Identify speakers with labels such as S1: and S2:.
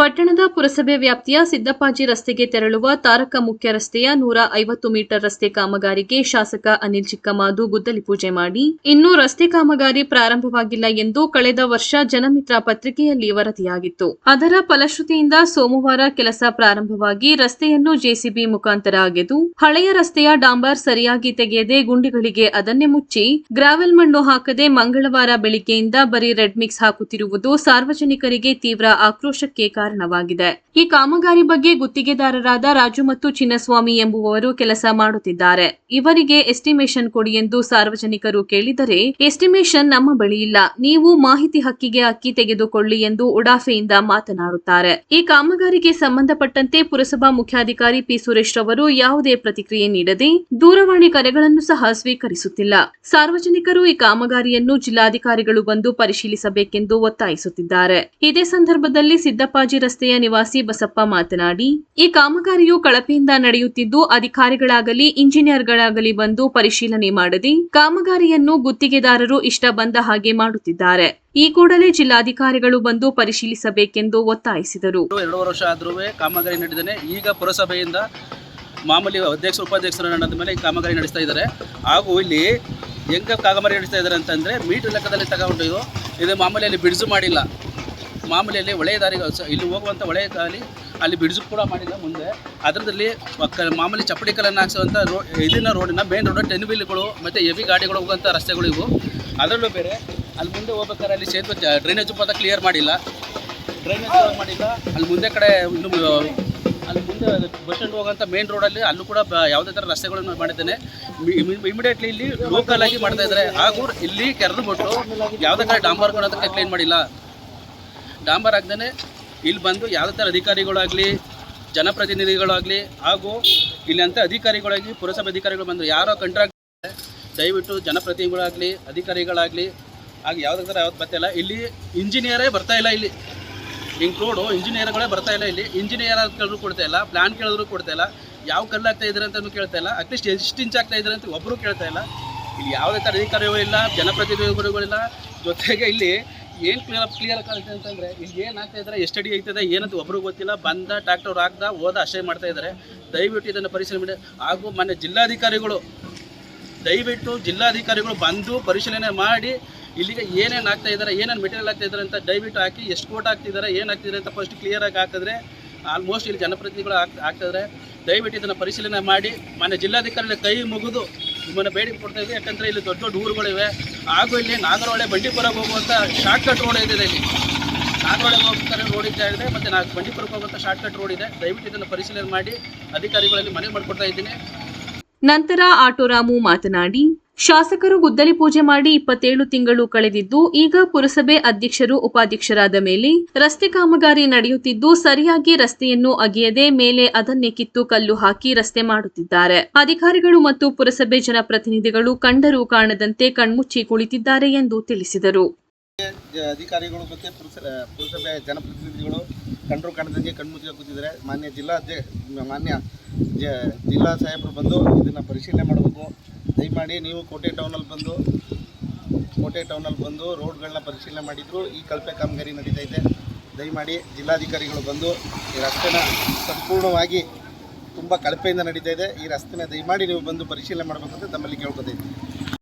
S1: ಪಟ್ಟಣದ ಪುರಸಭೆ ವ್ಯಾಪ್ತಿಯ ಸಿದ್ದಪ್ಪಾಜಿ ರಸ್ತೆಗೆ ತೆರಳುವ ತಾರಕ ಮುಖ್ಯ ರಸ್ತೆಯ ನೂರ ಐವತ್ತು ಮೀಟರ್ ರಸ್ತೆ ಕಾಮಗಾರಿಗೆ ಶಾಸಕ ಅನಿಲ್ ಚಿಕ್ಕಮಾದು ಗುದ್ದಲಿ ಪೂಜೆ ಮಾಡಿ. ಇನ್ನೂ ರಸ್ತೆ ಕಾಮಗಾರಿ ಪ್ರಾರಂಭವಾಗಿಲ್ಲ ಎಂದು ಕಳೆದ ವರ್ಷ ಜನಮಿತ್ರ ಪತ್ರಿಕೆಯಲ್ಲಿ ವರದಿಯಾಗಿತ್ತು. ಅದರ ಫಲಶ್ರುತಿಯಿಂದ ಸೋಮವಾರ ಕೆಲಸ ಪ್ರಾರಂಭವಾಗಿ ರಸ್ತೆಯನ್ನು ಜೆಸಿಬಿ ಮುಖಾಂತರ ಅಗೆದು, ಹಳೆಯ ರಸ್ತೆಯ ಡಾಂಬರ್ ಸರಿಯಾಗಿ ತೆಗೆಯದೆ ಗುಂಡಿಗಳಿಗೆ ಅದನ್ನೇ ಮುಚ್ಚಿ, ಗ್ರಾವೆಲ್ ಮಣ್ಣು ಹಾಕದೆ ಮಂಗಳವಾರ ಬೆಳಿಗ್ಗೆಯಿಂದ ಬರೀ ರೆಡ್ ಮಿಕ್ಸ್ ಹಾಕುತ್ತಿರುವುದು ಸಾರ್ವಜನಿಕರಿಗೆ ತೀವ್ರ ಆಕ್ರೋಶಕ್ಕೆ ಕಾರಣವಾಗಿದೆ ಈ ಕಾಮಗಾರಿ ಬಗ್ಗೆ ಗುತ್ತಿಗೆದಾರರಾದ ರಾಜು ಮತ್ತು ಚಿನ್ನಸ್ವಾಮಿ ಎಂಬುವವರು ಕೆಲಸ ಮಾಡುತ್ತಿದ್ದಾರೆ. ಇವರಿಗೆ ಎಸ್ಟಿಮೇಷನ್ ಕೊಡಿ ಎಂದು ಸಾರ್ವಜನಿಕರು ಕೇಳಿದರೆ, ಎಸ್ಟಿಮೇಷನ್ ನಮ್ಮ ಬಳಿ ಇಲ್ಲ. ನೀವು ಮಾಹಿತಿ ಹಕ್ಕಿಗೆ ಅಕ್ಕಿ ತೆಗೆದುಕೊಳ್ಳಿ ಎಂದು ಉಡಾಫೆಯಿಂದ ಮಾತನಾಡುತ್ತಾರೆ. ಈ ಕಾಮಗಾರಿಗೆ ಸಂಬಂಧಪಟ್ಟಂತೆ ಪುರಸಭಾ ಮುಖ್ಯಾಧಿಕಾರಿ ಪಿ. ಸುರೇಶ್ ರವರು ಯಾವುದೇ ಪ್ರತಿಕ್ರಿಯೆ ನೀಡದೆ ದೂರವಾಣಿ ಕರೆಗಳನ್ನು ಸಹ ಸ್ವೀಕರಿಸುತ್ತಿಲ್ಲ. ಸಾರ್ವಜನಿಕರು ಈ ಕಾಮಗಾರಿಯನ್ನು ಜಿಲ್ಲಾಧಿಕಾರಿಗಳು ಬಂದು ಪರಿಶೀಲಿಸಬೇಕೆಂದು ಒತ್ತಾಯಿಸುತ್ತಿದ್ದಾರೆ. ಇದೇ ಸಂದರ್ಭದಲ್ಲಿ ಸಿದ್ದಪ್ಪಾಜಿ ರಸ್ತೆಯ ನಿವಾಸಿ ಬಸಪ್ಪ ಮಾತನಾಡಿ, ಈ ಕಾಮಗಾರಿಯು ಕಳಪೆಯಿಂದ ನಡೆಯುತ್ತಿದ್ದು ಅಧಿಕಾರಿಗಳಾಗಲಿ, ಇಂಜಿನಿಯರ್ಗಳಾಗಲಿ ಬಂದು ಪರಿಶೀಲನೆ ಮಾಡದೆ ಕಾಮಗಾರಿಯನ್ನು ಗುತ್ತಿಗೆದಾರರು ಇಷ್ಟ ಬಂದ ಹಾಗೆ ಮಾಡುತ್ತಿದ್ದಾರೆ. ಈ ಕೂಡಲೇ ಜಿಲ್ಲಾಧಿಕಾರಿಗಳು ಬಂದು ಪರಿಶೀಲಿಸಬೇಕೆಂದು ಒತ್ತಾಯಿಸಿದರು.
S2: ಎರಡು ವರ್ಷ ಆದರೂ ಕಾಮಗಾರಿ ನಡೆದಿದೆ ಈಗ ಪುರಸಭೆಯಿಂದ ಮಾಮೂಲಿ ಅಧ್ಯಕ್ಷರು, ಉಪಾಧ್ಯಕ್ಷರ ನಡೆದ ಮೇಲೆ ಕಾಮಗಾರಿ ನಡೆಸ್ತಾ ಇದ್ದಾರೆ. ಹಾಗೂ ಇಲ್ಲಿ ಹೆಂಗೆ ಕಾಮಗಾರಿ ನಡೆಸ್ತಾ ಇದ್ದಾರೆ ಅಂತಂದ್ರೆ, ಮೀಟರ್ ಲೆಕ್ಕದಲ್ಲಿ ತಗೊಂಡು ಇದು ಮಾಮೂಲಿ ಅಲ್ಲಿ ಬಿಡಿಸು ಮಾಡಿಲ್ಲ. ಮಾಮೂಲಿಯಲ್ಲಿ ಒಳ್ಳೆಯ ಸ- ಇಲ್ಲಿ ಹೋಗುವಂಥ ಒಳ್ಳೆಯ ದಾರಿ ಅಲ್ಲಿ ಬಿಡಿಸು ಕೂಡ ಮಾಡಿಲ್ಲ ಮುಂದೆ. ಅದರದಲ್ಲಿ ಮಾಮೂಲಿ ಚಪ್ಪಡಿ ಕಲ್ಲನ್ನು ಹಾಕ್ಸುವಂಥ ರೋ ಇದನ್ನ ರೋಡಿನ ಮೇನ್ ರೋಡ್ ಟೆನ್ ವೀಲ್ಗಳು ಮತ್ತು ಹೆವಿ ಗಾಡಿಗಳು ಹೋಗುವಂಥ ರಸ್ತೆಗಳು ಇವು. ಅದರಲ್ಲೂ ಬೇರೆ, ಅಲ್ಲಿ ಮುಂದೆ ಹೋಗ್ಬೇಕಾದ್ರೆ ಅಲ್ಲಿ ಸೇತುವೆ ಡ್ರೈನೇಜ್ ಪದ ಕ್ಲಿಯರ್ ಮಾಡಿಲ್ಲ. ಡ್ರೈನೇಜ್ ಮಾಡಿಲ್ಲ. ಅಲ್ಲಿ ಮುಂದೆ ಕಡೆ ಇನ್ನು, ಅಲ್ಲಿ ಮುಂದೆ ಬಸ್ ಸ್ಟ್ಯಾಂಡ್ ಹೋಗೋಂಥ ಮೇನ್ ರೋಡಲ್ಲಿ ಅಲ್ಲೂ ಕೂಡ ಯಾವುದೇ ಥರ ರಸ್ತೆಗಳನ್ನು ಮಾಡಿದ್ದೇನೆ. ಇಮಿಡಿಯೇಟ್ಲಿ ಇಲ್ಲಿ ಲೋಕಲ್ ಆಗಿ ಮಾಡ್ತಾ ಇದ್ದಾರೆ ಹಾಗೂ ಇಲ್ಲಿ ಕೆರೆದು ಬಿಟ್ಟು ಯಾವುದೇ ಕಡೆ ಡಾಂಬರ್ಗಳು ಅದಕ್ಕೆ ಕ್ಲೀನ್ ಮಾಡಿಲ್ಲ. ಡಾಂಬರ್ ಇಲ್ಲಿ ಬಂದು ಯಾವುದೇ ಥರ ಅಧಿಕಾರಿಗಳಾಗಲಿ, ಜನಪ್ರತಿನಿಧಿಗಳಾಗಲಿ ಹಾಗೂ ಇಲ್ಲಿ ಅಂತ ಅಧಿಕಾರಿಗಳಾಗಿ ಪುರಸಭೆ ಅಧಿಕಾರಿಗಳು ಬಂದರು ಯಾರೋ ಕಂಟ್ರಾಕ್ಟ್ ದಯವಿಟ್ಟು ಜನಪ್ರತಿನಿಧಿಗಳಾಗಲಿ, ಅಧಿಕಾರಿಗಳಾಗಲಿ ಹಾಗೆ ಯಾವುದೇ ಥರ ಯಾವತ್ತು ಬರ್ತಾಯಿಲ್ಲ ಇಲ್ಲಿ. ಇಂಜಿನಿಯರೇ ಬರ್ತಾಯಿಲ್ಲ ಇಲ್ಲ ರೋಡು ಇಂಜಿನಿಯರ್ಗಳೇ ಬರ್ತಾ ಇಲ್ಲ ಇಂಜಿನಿಯರ್ ಕೇಳಿದ್ರು ಕೊಡ್ತಾ ಇಲ್ಲ ಪ್ಲಾನ್ ಕೇಳಿದ್ರು ಕೊಡ್ತಾ ಇಲ್ಲ. ಯಾವ ಕಲ್ಲು ಆಗ್ತಾ ಇದ್ದಾರೆ ಅಂತಲೂ ಕೇಳ್ತಾ ಇಲ್ಲ. ಅಟ್ಲೀಸ್ಟ್ ಎಷ್ಟು ಇಂಚ್ ಆಗ್ತಾ ಇದ್ದಾರೆ ಅಂತ ಒಬ್ಬರು ಕೇಳ್ತಾ ಇಲ್ಲ. ಇಲ್ಲಿ ಯಾವುದೇ ಥರ ಅಧಿಕಾರಿಗಳಿಲ್ಲ ಜನಪ್ರತಿನಿಧಿಗಳಿಲ್ಲ ಜೊತೆಗೆ ಇಲ್ಲಿ ಏನು ಕ್ಲಿಯರ್ ಕ್ಲಿಯರ್ ಕಾಣುತ್ತೆ ಅಂತಂದರೆ, ಇಲ್ಲಿ ಏನು ಆಗ್ತಾ ಇದ್ದಾರೆ ಎಷ್ಟು ಅಡಿ ಐತದೆ ಏನಂತ ಒಬ್ರಿಗೂ ಗೊತ್ತಿಲ್ಲ, ಬಂದ ಟ್ರ್ಯಾಕ್ಟರ್ ಆಗ್ದ ಹೋದ, ಅಷ್ಟೇ ಮಾಡ್ತಾ ಇದ್ದಾರೆ ದಯವಿಟ್ಟು ಇದನ್ನು ಪರಿಶೀಲನೆ ಮಾಡಿ. ಹಾಗೂ ಮೊನ್ನೆ ಜಿಲ್ಲಾಧಿಕಾರಿಗಳು, ದಯವಿಟ್ಟು ಜಿಲ್ಲಾಧಿಕಾರಿಗಳು ಬಂದು ಪರಿಶೀಲನೆ ಮಾಡಿ, ಇಲ್ಲಿಗೆ ಏನೇನು ಆಗ್ತಾ ಇದ್ದಾರೆ ಏನೇನು ಮೆಟೀರಿಯಲ್ ಆಗ್ತಾ ಇದ್ದಾರೆ ಅಂತ ದಯವಿಟ್ಟು ಹಾಕಿ, ಎಷ್ಟು ಕೋಟ್ ಹಾಕ್ತಿದ್ದಾರೆ ಏನು ಆಗ್ತಿದ್ದಾರೆ ಅಂತ ಫಸ್ಟ್ ಕ್ಲಿಯರಾಗಿ ಹಾಕಿದ್ರೆ ಆಲ್ಮೋಸ್ಟ್ ಇಲ್ಲಿ ಜನಪ್ರತಿನಿಧಿಗಳು ಆಗ್ತಾ ಇದ್ದಾರೆ ದಯವಿಟ್ಟು ಇದನ್ನು ಪರಿಶೀಲನೆ ಮಾಡಿ. ಮೊನ್ನೆ ಜಿಲ್ಲಾಧಿಕಾರಿಗಳ ಕೈ ಮುಗಿದು ನಿಮ್ಮನ್ನು ಬೇಡಿಕೆ ಕೊಡ್ತಾ ಇದ್ದೀವಿ ಯಾಕಂದರೆ ಇಲ್ಲಿ ದೊಡ್ಡ ದೊಡ್ಡ ಊರುಗಳಿವೆ. ಹಾಗೂ ಇಲ್ಲಿ ನಾಗರಹೊಳೆ, ಬಂಡೀಪುರಕ್ಕೆ ಶಾರ್ಟ್ ಕಟ್ ರೋಡ್ ಇದೆ ಇಲ್ಲಿ. ನಾಗರಹೊಳೆಗೆ ಹೋಗ್ತಾರೆ ರೋಡ್ ಇದೆ ಮತ್ತು ನಾ ಬಂಡೀಪುರಕ್ಕೆ ಹೋಗುವಂಥ ಶಾರ್ಟ್ ಕಟ್ ರೋಡ್ ಇದೆ. ದಯವಿಟ್ಟು ಇದನ್ನು ಪರಿಶೀಲನೆ ಮಾಡಿ. ಅಧಿಕಾರಿಗಳಲ್ಲಿ ಮನವಿ ಮಾಡಿಕೊಡ್ತಾ ಇದ್ದೀನಿ.
S1: ನಂತರ ಆಟೋರಾಮು ಮಾತನಾಡಿ ಶಾಸಕರು ಗುದ್ದಲಿ ಪೂಜೆ ಮಾಡಿ ಇಪ್ಪತ್ತೇಳು ತಿಂಗಳು ಕಳೆದಿದ್ದು, ಈಗ ಪುರಸಭೆ ಅಧ್ಯಕ್ಷರು ಉಪಾಧ್ಯಕ್ಷರಾದ ಮೇಲೆ ರಸ್ತೆ ಕಾಮಗಾರಿ ನಡೆಯುತ್ತಿದ್ದು, ಸರಿಯಾಗಿ ರಸ್ತೆಯನ್ನು ಅಗೆಯದೆ ಮೇಲೆ ಅದನ್ನೇ ಕಿತ್ತು ಕಲ್ಲು ಹಾಕಿ ರಸ್ತೆ ಮಾಡುತ್ತಿದ್ದಾರೆ. ಅಧಿಕಾರಿಗಳು ಮತ್ತು ಪುರಸಭೆ ಜನಪ್ರತಿನಿಧಿಗಳು ಕಂಡರೂ ಕಾಣದಂತೆ ಕಣ್ಮುಚ್ಚಿ ಕುಳಿತಿದ್ದಾರೆ ಎಂದು ತಿಳಿಸಿದರು.
S3: ಅಧಿಕಾರಿಗಳು ಮತ್ತು ಪುರಸಭೆ ಜನಪ್ರತಿನಿಧಿಗಳು ಕಂಡರು ಕಣ್ಮುಚ್ಚಿ ಕೂತಿದ್ದಾರೆ. ಮಾನ್ಯ ಜಿಲ್ಲಾ ಮಾನ್ಯ ಜಿಲ್ಲಾ ಸಾಹೇಬರು ಬಂದು ಇದನ್ನು ಪರಿಶೀಲನೆ ಮಾಡಬೇಕು. ದಯಮಾಡಿ ನೀವು ಕೋಟೆ ಟೌನಲ್ಲಿ ಬಂದು, ಕೋಟೆ ಟೌನಲ್ಲಿ ಬಂದು ರೋಡ್ಗಳನ್ನ ಪರಿಶೀಲನೆ ಮಾಡಿದ್ರು. ಈ ಕಳಪೆ ಕಾಮಗಾರಿ ನಡೀತಾ ಇದೆ. ದಯಮಾಡಿ ಜಿಲ್ಲಾಧಿಕಾರಿಗಳು ಬಂದು ಈ ರಸ್ತೆನ ಸಂಪೂರ್ಣವಾಗಿ ತುಂಬ ಕಳಪೆಯಿಂದ ನಡೀತಾ ಇದೆ. ಈ ರಸ್ತೆನ ದಯಮಾಡಿ ನೀವು ಬಂದು ಪರಿಶೀಲನೆ ಮಾಡಬೇಕಂತ ತಮ್ಮಲ್ಲಿ ಕೇಳ್ಕೊತಾ